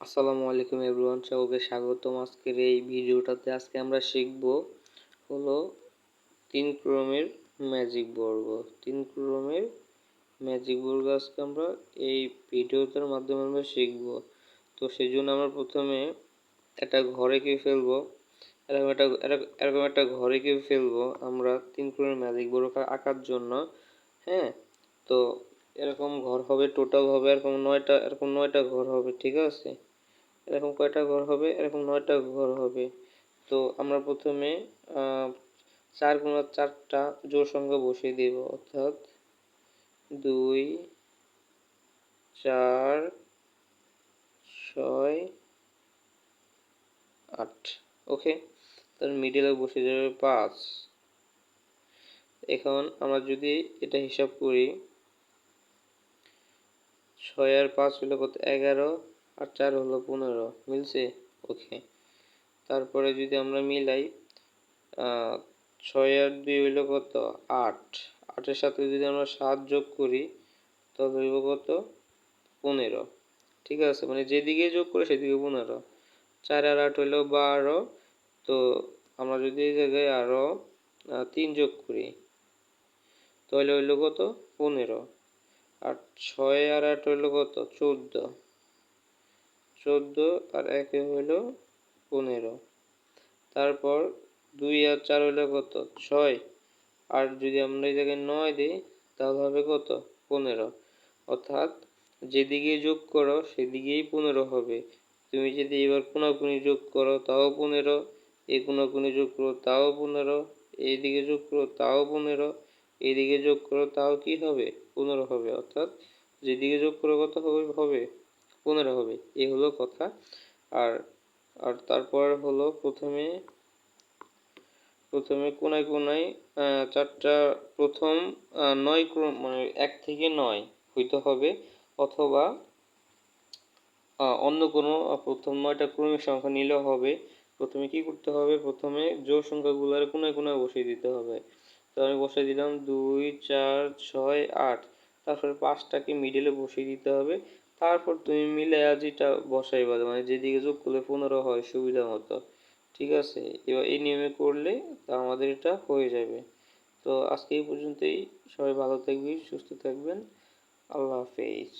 আসসালামু আলাইকুম এভরিওয়ান, সবাইকে স্বাগতম। আজকের এই ভিডিওটাতে আজকে আমরা শিখব হলো তিন ক্রমের ম্যাজিক বর্গ। তিন ক্রমের ম্যাজিক বর্গ আজকে আমরা এই ভিডিওটার মাধ্যমে আমরা শিখব। তো সেই জন্য আমরা প্রথমে একটা ঘরে কে ফেলব। এরকম একটা এরকম একটা ঘরে কে ফেলব আমরা তিন ক্রমের ম্যাজিক বর্গ আঁকার জন্য। হ্যাঁ? তো এরকম ঘর হবে টোটাল হবে, এরকম নয়টা এরকম নয়টা ঘর হবে, ঠিক আছে? এরকম কয়টা ঘর হবে? এরকম নয়টা ঘর হবে। তো আমরা প্রথমে চার গুণা চারটা জোর সংখ্যা বসিয়ে দেব, অর্থাৎ দুই, চার, ছয়, আট ওকে তার মিডিলে বসে যাবে পাঁচ। এখন আমরা যদি এটা হিসাব করি ছয় আর পাঁচ হলো কত? এগারো আর চার হলো পনেরো। মিলছে? ওকে। তারপরে যদি আমরা মিলাই ছয় আর দুই হইল কত? আট। আটের সাথে যদি আমরা সাত যোগ করি তবে হইব কত? পনেরো। ঠিক আছে? মানে যেদিকে যোগ করে সেদিকে পনেরো। চার আর আট হইল বারো। তো আমরা যদি এই জায়গায় আরও তিন যোগ করি, তাহলে হইল কত? পনেরো। আর ছয় আর আট হইল কত? চোদ্দ। চোদ্দ আর একে হলো পনেরো। তারপর দুই আর চার হলো কত? ছয়। আর যদি আমরা এই জায়গায় নয় দিই, তাহলে হবে কত? পনেরো। অর্থাৎ যেদিকে যোগ করো, সেদিকেই পনেরো হবে। তুমি যদি এবার কোনাকুনি যোগ করো, তাও পনেরো। এই কোনাকুনি যোগ করো, তাও পনেরো। এইদিকে যোগ করো, তাও পনেরো। এইদিকে যোগ করো, তাও কি হবে? পনেরো হবে। অর্থাৎ যেদিকে যোগ করো কত হবে? হবে। পনেরো হবে। এই হলো কথা। আর আর তারপর হলো প্রথমে প্রথমে কোনায় কোনায় চারটা প্রথম নয় ক্রম মানে এক থেকে নয় হইতে হবে। অথবা অন্য কোনো প্রথম নয়টা ক্রমিক সংখ্যা নিলেও হবে। প্রথমে কি করতে হবে? প্রথমে জোর সংখ্যাগুলোর কোনায় কোনায় বসিয়ে দিতে হবে। তো আমি বসিয়ে দিলাম দুই, চার, ছয়, আট। তারপরে পাঁচটাকে মিডিলে বসিয়ে দিতে হবে। তারপর তুমি মিলে যেটা বসাইবা মানে যেদিকে যোগ করলে পনেরো হয় সুবিধা মতো। ঠিক আছে? এবার এই নিয়মে করলে তা আমাদের এটা হয়ে যাবে। তো আজকে এই পর্যন্তই। সবাই ভালো থাকবি, সুস্থ থাকবেন। আল্লাহ হাফেজ।